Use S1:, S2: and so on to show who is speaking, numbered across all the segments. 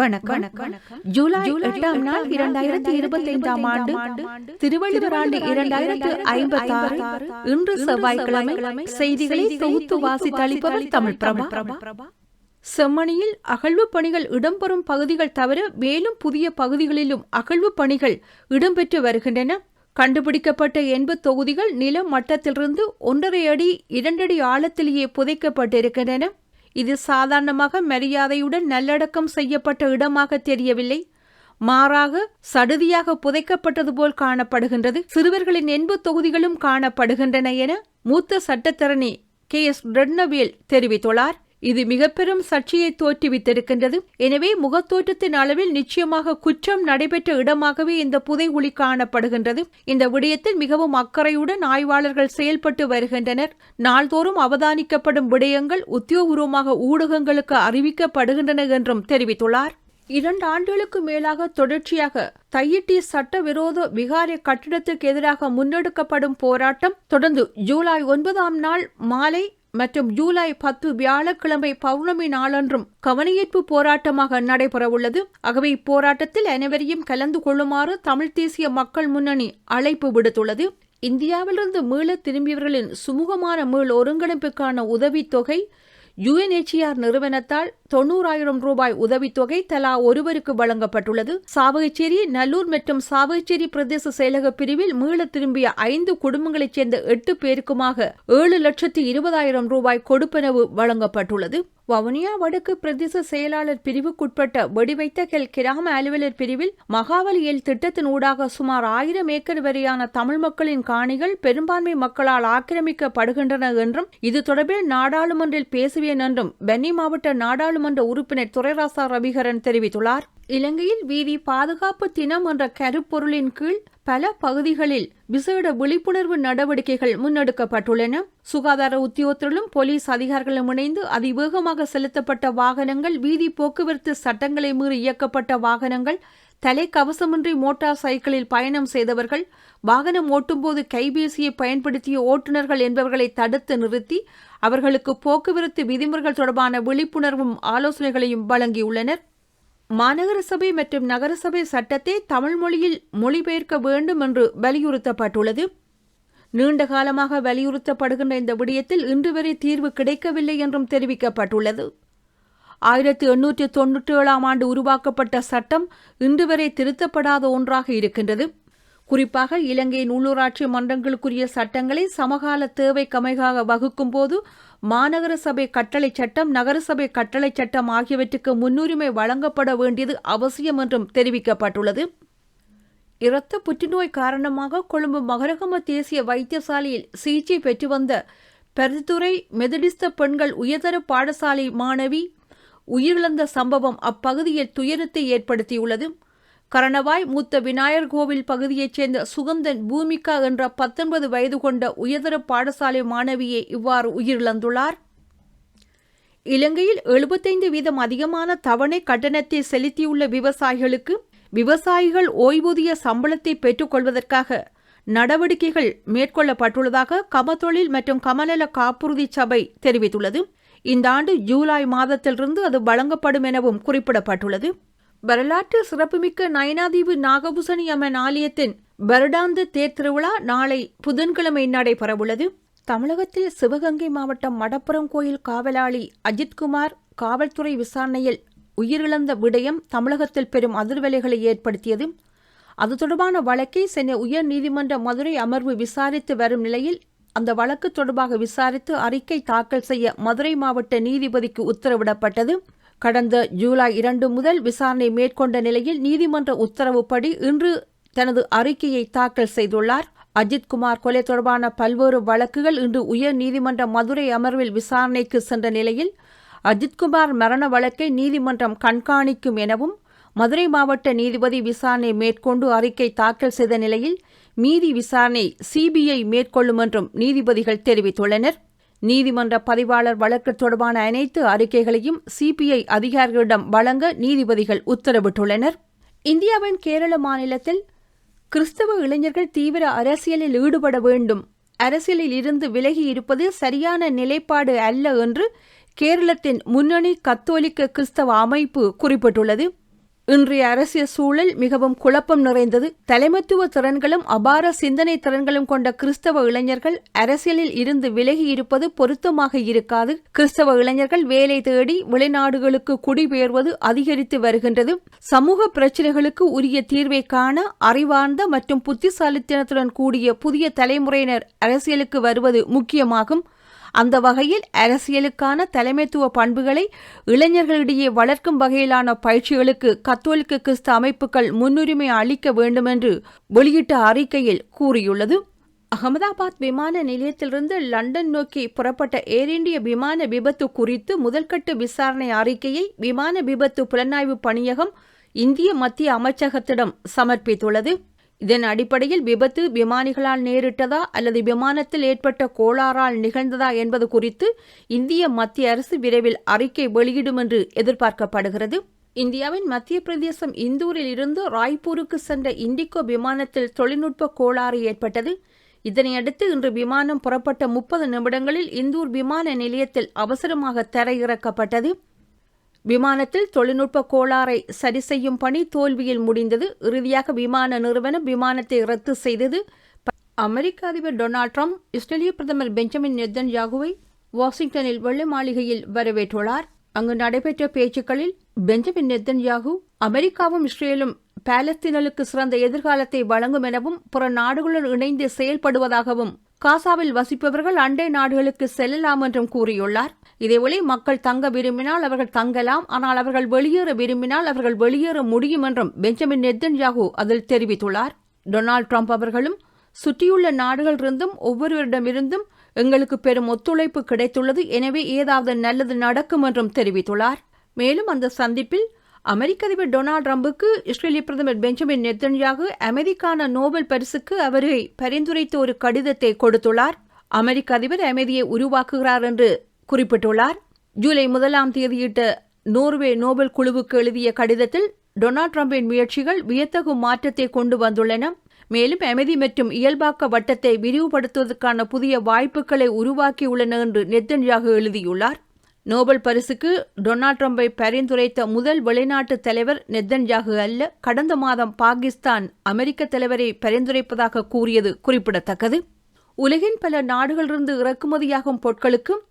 S1: வணக்கம். ஜூலை எட்டாம் நாள் இரண்டாயிரத்தி இருபத்தி ஐந்தாம் ஆண்டு திருவள்ளுவர் ஆண்டு இரண்டாயிரத்து ஐம்பத்தி ஆறு இன்று செவ்வாய்க்கிழமை செய்திகளை தொகுத்து வாசித்தளிப்பவர் தமிழ் பிரபா. செம்மணியில் அகழ்வு பணிகள் இடம்பெறும் பகுதிகள் தவிர மேலும் புதிய பகுதிகளிலும் அகழ்வு பணிகள் இடம்பெற்று வருகின்றன. கண்டுபிடிக்கப்பட்ட எண்பது தொகுதிகள் நில மட்டத்திலிருந்து ஒன்றரை அடி இரண்டடி ஆழத்திலேயே புதைக்கப்பட்டிருக்கின்றன. இது சாதாரணமாக மரியாதையுடன் நல்லடக்கம் செய்யப்பட்ட இடமாக தெரியவில்லை. மாறாக சடுதியாக புதைக்கப்பட்டது போல் காணப்படுகின்றது. சிறுவர்களின் எண்பது தொகுதிகளும் காணப்படுகின்றன என மூத்த சட்டத்தரணி கே எஸ் ரெட்னவேல் தெரிவித்துள்ளார். இது மிக பெரும் சர்ச்சையை தோற்றுவித்திருக்கின்றது. எனவே முகத்தோற்றத்தின் அளவில் நிச்சயமாக குற்றம் நடைபெற்ற இடமாகவே இந்த புதைகுழி காணப்படுகின்றது. இந்த விடயத்தில் மிகவும் அக்கறையுடன் ஆய்வாளர்கள் செயல்பட்டு வருகின்றனர். நாள்தோறும் அவதானிக்கப்படும் விடயங்கள் உத்தியோகபூர்வமாக ஊடகங்களுக்கு அறிவிக்கப்படுகின்றன என்றும் தெரிவித்துள்ளார். இரண்டு ஆண்டுகளுக்கு மேலாக தொடர்ச்சியாக தையிட்டி சட்டவிரோத விகாரை கட்டிடத்துக்கு எதிராக முன்னெடுக்கப்படும் போராட்டம் தொடர்ந்து ஜூலை ஒன்பதாம் நாள் மாலை மற்றும் ஜூலை பத்து வியாழக்கிழமை பௌர்ணமி நாளன்றும் கவனியீர்ப்பு போராட்டமாக நடைபெறவுள்ளது. ஆகவே இப்போராட்டத்தில் அனைவரையும் கலந்து கொள்ளுமாறு தமிழ் தேசிய மக்கள் முன்னணி அழைப்பு விடுத்துள்ளது. இந்தியாவிலிருந்து மீள திரும்பியவர்களின் சுமூகமான மீள் ஒருங்கிணைப்புக்கான உதவித்தொகை யுஎன்எச்சிஆர் நிறுவனத்தால் தொண்ணூறாயிரம் ரூபாய் உதவித்தொகை தலா ஒருவருக்கு வழங்கப்பட்டுள்ளது. சாவகச்சேரி நல்லூர் மற்றும் சாவகச்சேரி பிரதேச செயலக பிரிவில் மீள திரும்பிய ஐந்து குடும்பங்களைச் சேர்ந்த எட்டு பேருக்குமாக ஏழு லட்சத்து இருபதாயிரம் ரூபாய் கொடுப்பனவு வழங்கப்பட்டுள்ளது. வவுனியா வடக்கு பிரதேச செயலாளர் பிரிவுக்குட்பட்ட வெடிவைத்தகல் கிராம அலுவலர் பிரிவில் மகாவலியல் திட்டத்தின் ஊடாக சுமார் ஆயிரம் ஏக்கர் வரையான தமிழ் மக்களின் காணிகள் பெரும்பான்மை மக்களால் ஆக்கிரமிக்கப்படுகின்றன என்றும் இது தொடர்பில் நாடாளுமன்றில் பேசுவேன் என்றும் பென்னி மாவட்ட நாடாளுமன்ற உறுப்பினர் துரைராசா ரவிகரன் தெரிவித்துள்ளார். இலங்கையில் வீதி பாதுகாப்பு தினம் என்ற கருப்பொருளின் கீழ் பல பகுதிகளில் விசேட விழிப்புணர்வு நடவடிக்கைகள் முன்னெடுக்கப்பட்டுள்ளன. சுகாதார உத்தியோகத்திலும் போலீஸ் அதிகாரிகளும் இணைந்து அதிவேகமாக செலுத்தப்பட்ட வாகனங்கள் வீதி போக்குவரத்து சட்டங்களை மீறி இயக்கப்பட்ட வாகனங்கள் தலைக்கவசமின்றி மோட்டார் சைக்கிளில் பயணம் செய்தவர்கள் வாகனம் ஓட்டும்போது கைபேசியை பயன்படுத்திய ஓட்டுநர்கள் என்பவர்களை தடுத்து நிறுத்தி அவர்களுக்கு போக்குவரத்து விதிமுறைகள் தொடர்பான விழிப்புணர்வும் ஆலோசனைகளையும் வழங்கியுள்ளனர். மாநகர சபை மற்றும் நகரசபை சட்டத்தை தமிழ் மொழியில் மொழிபெயர்க்க வேண்டும் என்று வலியுறுத்தப்பட்டுள்ளது. நீண்ட காலமாக வலியுறுத்தப்படுகின்ற இந்த விடயத்தில் இன்று வரை தீர்வு கிடைக்கவில்லை என்றும் தெரிவிக்கப்பட்டுள்ளது. ஆயிரத்தி எண்ணூற்றி தொன்னூற்றி ஏழாம் ஆண்டு உருவாக்கப்பட்ட சட்டம் இன்று வரை திருத்தப்படாத ஒன்றாக இருக்கின்றது. குறிப்பாக இலங்கையின் உள்ளூராட்சி மன்றங்களுக்குரிய சட்டங்களை சமகால தேவைக்கமைகாக வகுக்கும் போது மாநகர சபை கட்டளை சட்டம் நகரசபை கட்டளை சட்டம் ஆகியவற்றுக்கு முன்னுரிமை வழங்கப்பட வேண்டியது அவசியம் என்றும் தெரிவிக்கப்பட்டுள்ளது. இரத்த புற்றுநோய் காரணமாக கொழும்பு மகரகம தேசிய வைத்தியசாலையில் சிகிச்சை பெற்று வந்த பரிந்துரை மெதடிஸ்த பெண்கள் உயர்தர பாடசாலை மாணவி உயிரிழந்த சம்பவம் அப்பகுதியில் துயரத்தை ஏற்படுத்தியுள்ளது. கரணவாய் மூத்த விநாயகர் கோவில் பகுதியைச் சேர்ந்த சுகந்தன் பூமிகா என்ற பத்தொன்பது வயது கொண்ட உயர்தர பாடசாலை மாணவியை இவ்வாறு உயிரிழந்துள்ளார். இலங்கையில் எழுபத்தைந்து வீதம் அதிகமான தவணை கட்டணத்தை செலுத்தியுள்ள விவசாயிகளுக்கு விவசாயிகள் ஓய்வூதிய சம்பளத்தை பெற்றுக்கொள்வதற்காக நடவடிக்கைகள் மேற்கொள்ளப்பட்டுள்ளதாக கமத்தொழில் மற்றும் கமநல காப்புறுதி சபை தெரிவித்துள்ளது. இந்த ஆண்டு ஜூலை மாதத்திலிருந்து அது வழங்கப்படும் எனவும் குறிப்பிடப்பட்டுள்ளது. வரலாற்று சிறப்புமிக்க நயனாதீவு நாகபூசணி அம்மன் ஆலயத்தின் வருடாந்த தேர் திருவிழா நாளை புதன்கிழமை நடைபெறவுள்ளது. தமிழகத்தில் சிவகங்கை மாவட்டம் மடப்புறம் கோயில் காவலாளி அஜித்குமார் காவல்துறை விசாரணையில் உயிரிழந்த விடயம் தமிழகத்தில் பெரும் அதிர்வலைகளை ஏற்படுத்தியது. அது தொடர்பான வழக்கை சென்னை உயர் நீதிமன்ற மதுரை அமர்வு விசாரித்து வரும் நிலையில் அந்த வழக்கு தொடர்பாக விசாரித்து அறிக்கை தாக்கல் செய்ய மதுரை மாவட்ட நீதிபதிக்கு உத்தரவிடப்பட்டது. கடந்த ஜூலை இரண்டு முதல் விசாரணை மேற்கொண்ட நிலையில் நீதிமன்ற உத்தரவுப்படி இன்று தனது அறிக்கையை தாக்கல் செய்துள்ளார். அஜித்குமார் கொலை தொடர்பான பல்வேறு வழக்குகள் இன்று உயர் நீதிமன்ற மதுரை அமர்வில் விசாரணைக்கு சென்ற நிலையில் அஜித்குமார் மரண வழக்கை நீதிமன்றம் கண்காணிக்கும் எனவும் மதுரை மாவட்ட நீதிபதி விசாரணை மேற்கொண்டு அறிக்கை தாக்கல் செய்த நிலையில் மீதி விசாரணை சிபிஐ மேற்கொள்ளும் என்றும் நீதிபதிகள் தெரிவித்துள்ளனர். நீதிமன்ற பதிவாளர் வழக்கு தொடர்பான அனைத்து அறிக்கைகளையும் சிபிஐ அதிகாரிகளிடம் வழங்க நீதிபதிகள் உத்தரவிட்டுள்ளனர். இந்தியாவின் கேரள மாநிலத்தில் கிறிஸ்தவ இளைஞர்கள் தீவிர அரசியலில் ஈடுபட வேண்டும். அரசியலில் இருந்து விலகி இருப்பது சரியான நிலைப்பாடு அல்ல என்று கேரளத்தின் முன்னணி கத்தோலிக்க கிறிஸ்தவ அமைப்பு குறிப்பிட்டுள்ளது. இன்றைய அரசியல் சூழல் மிகவும் குழப்பம் நிறைந்தது. தலைமத்துவ திறன்களும் அபார சிந்தனை திறன்களும் கொண்ட கிறிஸ்தவ இளைஞர்கள் அரசியலில் இருந்து விலகி இருப்பது பொருத்தமாக இருக்காது. கிறிஸ்தவ இளைஞர்கள் வேலை தேடி வெளிநாடுகளுக்கு குடிபெயர்வது அதிகரித்து வருகின்றது. சமூக பிரச்சினைகளுக்கு உரிய தீர்வை காண அறிவார்ந்த மற்றும் புத்திசாலித்தனத்துடன் கூடிய புதிய தலைமுறையினர் அரசியலுக்கு வருவது முக்கியமாகும். அந்த வகையில் அரசியலுக்கான தலைமைத்துவ பண்புகளை இளைஞர்களிடையே வளர்க்கும் வகையிலான பயிற்சிகளுக்கு கத்தோலிக்க கிறிஸ்து அமைப்புகள் முன்னுரிமை அளிக்க வேண்டுமென்று வெளியிட்ட அறிக்கையில் கூறியுள்ளது. அகமதாபாத் விமான நிலையத்திலிருந்து லண்டன் நோக்கி புறப்பட்ட ஏர் இந்திய விமான விபத்து குறித்து முதல்கட்ட விசாரணை அறிக்கையை விமான விபத்து புலனாய்வு பணியகம் இந்திய மத்திய அமைச்சகத்திடம் சமர்ப்பித்துள்ளது. இதன் அடிப்படையில் விபத்து விமானிகளால் நேரிட்டதா அல்லது விமானத்தில் ஏற்பட்ட கோளாறால் நிகழ்ந்ததா என்பது குறித்து இந்திய மத்திய அரசு விரைவில் அறிக்கை வெளியிடும் என்று எதிர்பார்க்கப்படுகிறது. இந்தியாவின் மத்திய பிரதேசம் இந்தூரில் இருந்து ராய்ப்பூருக்கு சென்ற இண்டிகோ விமானத்தில் தொழில்நுட்ப கோளாறு ஏற்பட்டது. இதனையடுத்து இன்று விமானம் புறப்பட்ட முப்பது நிமிடங்களில் இந்தூர் விமான நிலையத்தில் அவசரமாக தரையிறக்கப்பட்டது. விமானத்தில் தொழில்நுட்ப கோளாறை சரி செய்யும் பணி தோல்வியில் முடிந்தது. இறுதியாக விமான நிறுவனம் விமானத்தை ரத்து செய்தது. அமெரிக்க அதிபர் டொனால்ட் ட்ரம்ப் இஸ்ரேலிய பிரதமர் பெஞ்சமின் நெத்தன் யாகுவை வாஷிங்டனில் வெள்ளை மாளிகையில் வரவேற்றுள்ளார். அங்கு நடைபெற்ற பேச்சுக்களில் பெஞ்சமின் நெத்தன் யாகு அமெரிக்காவும் இஸ்ரேலும் பாலஸ்தீனலுக்கு சிறந்த எதிர்காலத்தை வழங்கும் எனவும் பிற நாடுகளுடன் இணைந்து செயல்படுவதாகவும் காசாவில் வசிப்பவர்கள் அண்டை நாடுகளுக்கு செல்லலாம் என்றும் கூறியுள்ளார். இதேவேளை மக்கள் தங்க விரும்பினால் அவர்கள் தங்கலாம் ஆனால் அவர்கள் வெளியேற விரும்பினால் அவர்கள் வெளியேற முடியும் என்றும் பெஞ்சமின் நெத்தன்யாகு அதில் தெரிவித்துள்ளார். டொனால்ட் ட்ரம்ப் அவர்களும் சுற்றியுள்ள நாடுகளிலிருந்தும் ஒவ்வொருவரிடமிருந்தும் எங்களுக்கு பெரும் ஒத்துழைப்பு கிடைத்துள்ளது. எனவே ஏதாவது நல்லது நடக்கும் என்றும் தெரிவித்துள்ளார். மேலும் அந்த சந்திப்பில் அமெரிக்க அதிபர் டொனால்ட் ட்ரம்புக்கு இஸ்ரேலிய பிரதமர் பெஞ்சமின் நெத்தன்யாகு அமைதிக்கான நோபல் பரிசுக்கு அவரை பரிந்துரைத்து ஒரு கடிதத்தை கொடுத்துள்ளார். அமெரிக்க அதிபர் அமைதியை உருவாக்குகிறார் என்று குறிப்பிட்டுள்ளார். ஜூலை முதலாம் தேதியிட்ட நோர்வே நோபல் குழுவுக்கு எழுதிய கடிதத்தில் டொனால்ட் ட்ரம்பின் முயற்சிகள் வியத்தகு மாற்றத்தை கொண்டு வந்துள்ளன. மேலும் அமைதி மற்றும் இயல்பாக்க வட்டத்தை விரிவுபடுத்துவதற்கான புதிய வாய்ப்புகளை உருவாக்கியுள்ளன என்று நெத்தன்யாகு எழுதியுள்ளார். நோபல் பரிசுக்கு டொனால்ட் ட்ரம்பை பரிந்துரைத்த முதல் வெளிநாட்டு தலைவர் நெத்தன்யாகு அல்ல கடந்த மாதம் பாகிஸ்தான் அமெரிக்க தலைவரை பரிந்துரைப்பதாக கூறியது குறிப்பிடத்தக்கது. உலகின் பல நாடுகளிலிருந்து இறக்குமதியாகும் பொருட்களுக்கும்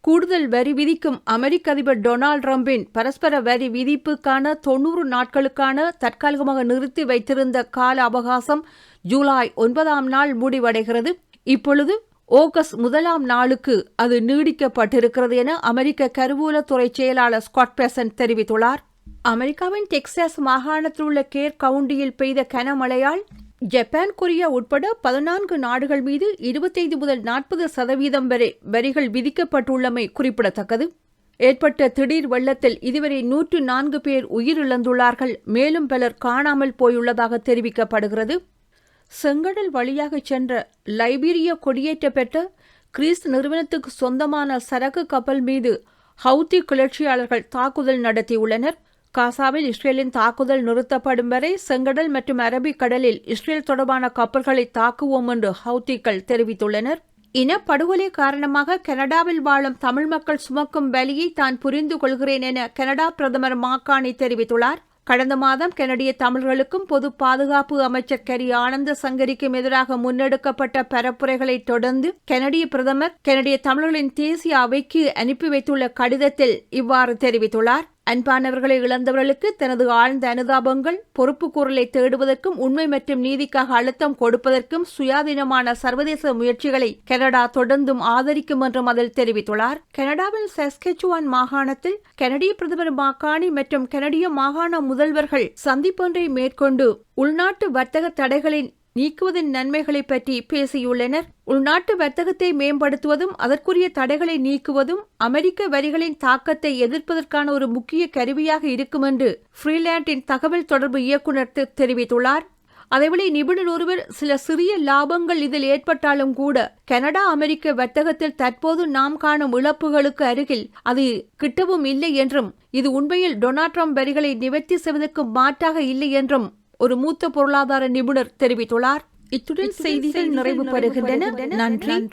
S1: கூடுதல் வரி விதிக்கும் அமெரிக்க அதிபர் டொனால்ட் ட்ரம்பின் பரஸ்பர வரி விதிப்புக்கான தொன்னூறு நாட்களுக்கான தற்காலிகமாக நிறுத்தி வைத்திருந்த கால அவகாசம் ஜூலை ஒன்பதாம் நாள் முடிவடைகிறது. இப்பொழுது ஓகஸ் முதலாம் நாளுக்கு அது நீடிக்கப்பட்டிருக்கிறது என அமெரிக்க கருவூலத்துறை செயலாளர் ஸ்காட் பேசன் தெரிவித்துள்ளார். அமெரிக்காவின் டெக்சாஸ் மாகாணத்தில் உள்ள கேர் கவுண்டியில் பெய்த கனமழையால் ஜப்பான் கொரியா உட்பட பதினான்கு நாடுகள் மீது இருபத்தைந்து முதல் நாற்பது சதவீதம் வரை வரிகள் விதிக்கப்பட்டுள்ளமை குறிப்பிடத்தக்கது. ஏற்பட்ட திடீர் வெள்ளத்தில் இதுவரை நூற்று நான்கு பேர் உயிரிழந்துள்ளார்கள். மேலும் பலர் காணாமல் போயுள்ளதாக தெரிவிக்கப்படுகிறது. செங்கடல் வழியாக சென்ற லைபீரிய கொடியேற்ற பெற்ற கிரீஸ் நிறுவனத்துக்கு சொந்தமான சரக்கு கப்பல் மீது ஹவுத்தி கிளர்ச்சியாளர்கள் தாக்குதல் நடத்தியுள்ளனர். காசாவில் இஸ்ரேலின் தாக்குதல் நிறுத்தப்படும் வரை செங்கடல் மற்றும் அரபிக் கடலில் இஸ்ரேல் தொடர்பான கப்பல்களை தாக்குவோம் என்று ஹவுத்திகள் தெரிவித்துள்ளனர். இனப்படுகொலை காரணமாக கனடாவில் வாழும் தமிழ் மக்கள் சுமக்கும் வலியை தான் புரிந்து கொள்கிறேன் என கனடா பிரதமர் மாக்கானி தெரிவித்துள்ளார். கடந்த மாதம் கனடிய தமிழர்களுக்கும் பொது பாதுகாப்பு அமைச்சர் கரி ஆனந்த சங்கரிக்கும் எதிராக முன்னெடுக்கப்பட்ட பரப்புரைகளை தொடர்ந்து கனடிய பிரதமர் கனடிய தமிழர்களின் தேசிய அவைக்கு அனுப்பி வைத்துள்ள கடிதத்தில் இவ்வாறு தெரிவித்துள்ளார். அன்பானவர்களை இழந்தவர்களுக்கு தனது ஆழ்ந்த அனுதாபங்கள் பொறுப்பு குரலை தேடுவதற்கும் உண்மை மற்றும் நீதிக்காக அழுத்தம் கொடுப்பதற்கும் சுயாதீனமான சர்வதேச முயற்சிகளை கனடா தொடர்ந்தும் ஆதரிக்கும் என்றும் அதில் தெரிவித்துள்ளார். கனடாவின் சஸ்கெச்சுவான் மாகாணத்தில் கனடிய பிரதமர் மாகாணி மற்றும் கனடிய மாகாண முதல்வர்கள் சந்திப்பொன்றை மேற்கொண்டு உள்நாட்டு வர்த்தக தடைகளின் நீக்குவதன் நன்மைகளை பற்றி பேசியுள்ளனர். உள்நாட்டு வர்த்தகத்தை மேம்படுத்துவதும் அதற்குரிய தடைகளை நீக்குவதும் அமெரிக்க வரிகளின் தாக்கத்தை எதிர்ப்பதற்கான ஒரு முக்கிய கருவியாக இருக்கும் என்று ஃப்ரீலாண்டின் தகவல் தொடர்பு இயக்குநர் தெரிவித்துள்ளார். அதேவேளை நிபுணர் ஒருவர் சில சிறிய லாபங்கள் இதில் ஏற்பட்டாலும் கூட கனடா அமெரிக்க வர்த்தகத்தில் தற்போது நாம் காணும் இழப்புகளுக்கு அருகில் அது கிட்டவும் இல்லை என்றும் இது உண்மையில் டொனால்ட் ட்ரம்ப் வரிகளை நிவர்த்தி செய்வதற்கு மாற்றாக இல்லை என்றும் ஒரு மூத்த பொருளாதார நிபுணர் தெரிவித்துள்ளார். இத்துடன் செய்திகள் நிறைவு பெறுகின்றன. நன்றி.